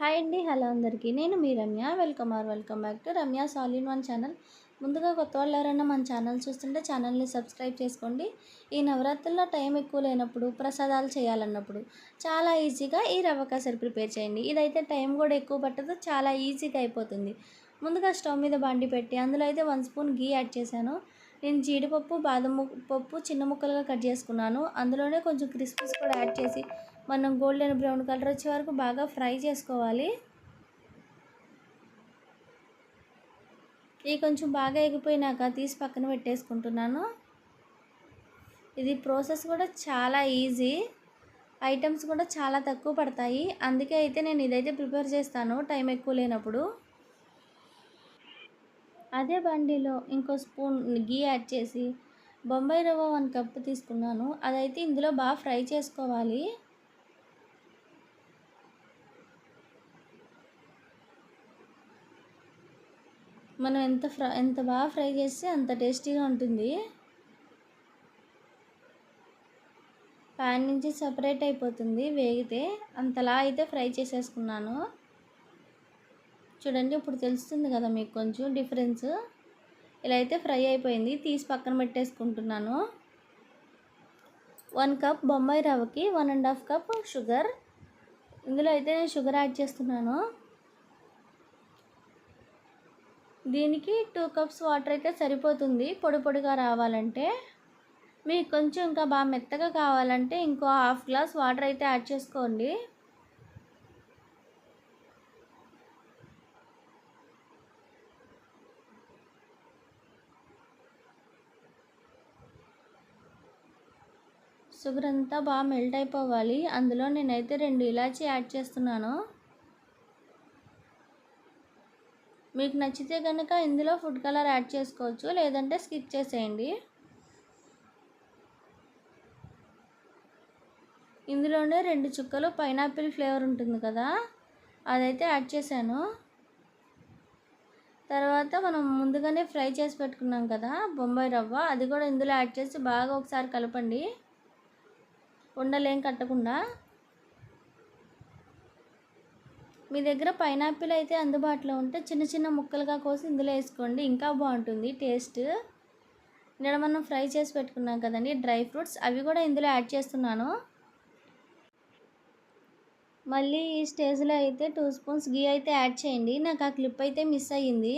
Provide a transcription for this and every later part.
Hi అండి hello అందరికీ. నేను మీ Ramya. Welcome or welcome back to Ramya salin one channel. ముందుగా కొత్త వాళ్ళు ఎవరైనా మన ఛానల్ చూస్తుంటే ఛానల్ని సబ్స్క్రైబ్ చేసుకోండి. ఈ నవరాత్రుల్లో టైం ఎక్కువ లేనప్పుడు ప్రసాదాలు చేయాలన్నప్పుడు చాలా ఈజీగా ఈ రవ్వ కసరి ప్రిపేర్ చేయండి. ఇదైతే టైం కూడా ఎక్కువ పట్టదు చాలా ఈజీగా అయిపోతుంది. ముందుగా స్టవ్ మీద బండి పెట్టి అందులో అయితే వన్ స్పూన్ గీ యాడ్ చేశాను. నేను జీడిపప్పు బాదం పప్పు చిన్న ముక్కలుగా కట్ చేసుకున్నాను. అందులోనే కొంచెం క్రిస్పీస్ కూడా యాడ్ చేసి మనం గోల్డెన్ బ్రౌన్ కలర్ వచ్చే వరకు బాగా ఫ్రై చేసుకోవాలి. ఇది కొంచెం బాగా ఎగిపోయినాక తీసి పక్కన పెట్టేసుకుంటున్నాను. ఇది ప్రాసెస్ కూడా చాలా ఈజీ. ఐటమ్స్ కూడా చాలా తక్కువ పడతాయి. అందుకే అయితే నేను ఇదైతే ప్రిపేర్ చేస్తాను. టైం ఎక్కువ లేనప్పుడు. అదే బండిలో ఇంకో స్పూన్ గీ యాడ్ చేసి బొంబాయి రవ్వ వన్ కప్ తీసుకున్నాను. అదైతే ఇందులో బాగా ఫ్రై చేసుకోవాలి. మనం ఎంత ఫ్రై ఎంత బాగా ఫ్రై చేస్తే అంత టేస్టీగా ఉంటుంది. ప్యాన్ నుంచి సపరేట్ అయిపోతుంది వేగితే. అంతలా అయితే ఫ్రై చేసేసుకున్నాను. చూడండి ఇప్పుడు తెలుస్తుంది కదా మీకు కొంచెం డిఫరెన్స్ ఇలా అయితే ఫ్రై అయిపోయింది. తీసి పక్కన పెట్టేసుకుంటున్నాను. One cup Bombay రవ్వకి one and half cup sugar. ఇందులో అయితే నేను షుగర్ యాడ్ చేస్తున్నాను. దీనికి టూ కప్స్ వాటర్ అయితే సరిపోతుంది. పొడి పొడిగా రావాలంటే. మీకు కొంచెం ఇంకా బాగా మెత్తగా కావాలంటే ఇంకో హాఫ్ గ్లాస్ వాటర్ అయితే యాడ్ చేసుకోండి. షుగర్ అంతా బాగా మెల్ట్ అయిపోవాలి. అందులో నేనైతే రెండు ఇలాచీ యాడ్ చేస్తున్నాను. మీకు నచ్చితే కనుక ఇందులో ఫుడ్ కలర్ యాడ్ చేసుకోవచ్చు. లేదంటే స్కిప్ చేసేయండి. ఇందులోనే రెండు చుక్కలు పైనాపిల్ ఫ్లేవర్ ఉంటుంది కదా అదైతే యాడ్ చేశాను. తర్వాత మనం ముందుగానే ఫ్రై చేసి పెట్టుకున్నాం కదా బొంబాయి రవ్వ అది కూడా ఇందులో యాడ్ చేసి బాగా ఒకసారి కలపండి. ఉండలేం కట్టకుండా. మీ దగ్గర పైనాపిల్ అయితే అందుబాటులో ఉంటే చిన్న చిన్న ముక్కలుగా కోసి ఇందులో వేసుకోండి. ఇంకా బాగుంటుంది టేస్ట్. ఇక్కడ మనం ఫ్రై చేసి పెట్టుకున్నాం కదండి డ్రై ఫ్రూట్స్. అవి కూడా ఇందులో యాడ్ చేస్తున్నాను. మళ్ళీ ఈ స్టేజ్లో అయితే టూ స్పూన్స్ గీ అయితే యాడ్ చేయండి. నాకు ఆ క్లిప్ అయితే మిస్ అయ్యింది.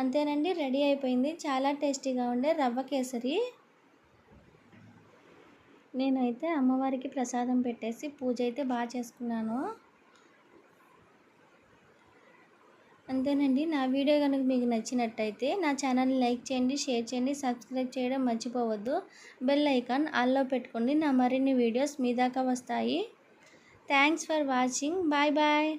అంతేనండి రెడీ అయిపోయింది. చాలా టేస్టీగా ఉండే రవ్వ కేసరి. నేనైతే అమ్మవారికి ప్రసాదం పెట్టేసి పూజ అయితే బాగా చేసుకున్నాను. అంతేనండి. నా వీడియో కనుక మీకు నచ్చినట్టయితే నా ఛానల్ని లైక్ చేయండి షేర్ చేయండి సబ్స్క్రైబ్ చేయడం మర్చిపోవద్దు. బెల్ ఐకాన్ ఆల్లో పెట్టుకోండి. నా మరిన్ని వీడియోస్ మీ దాకా వస్తాయి. Thanks for watching. Bye bye.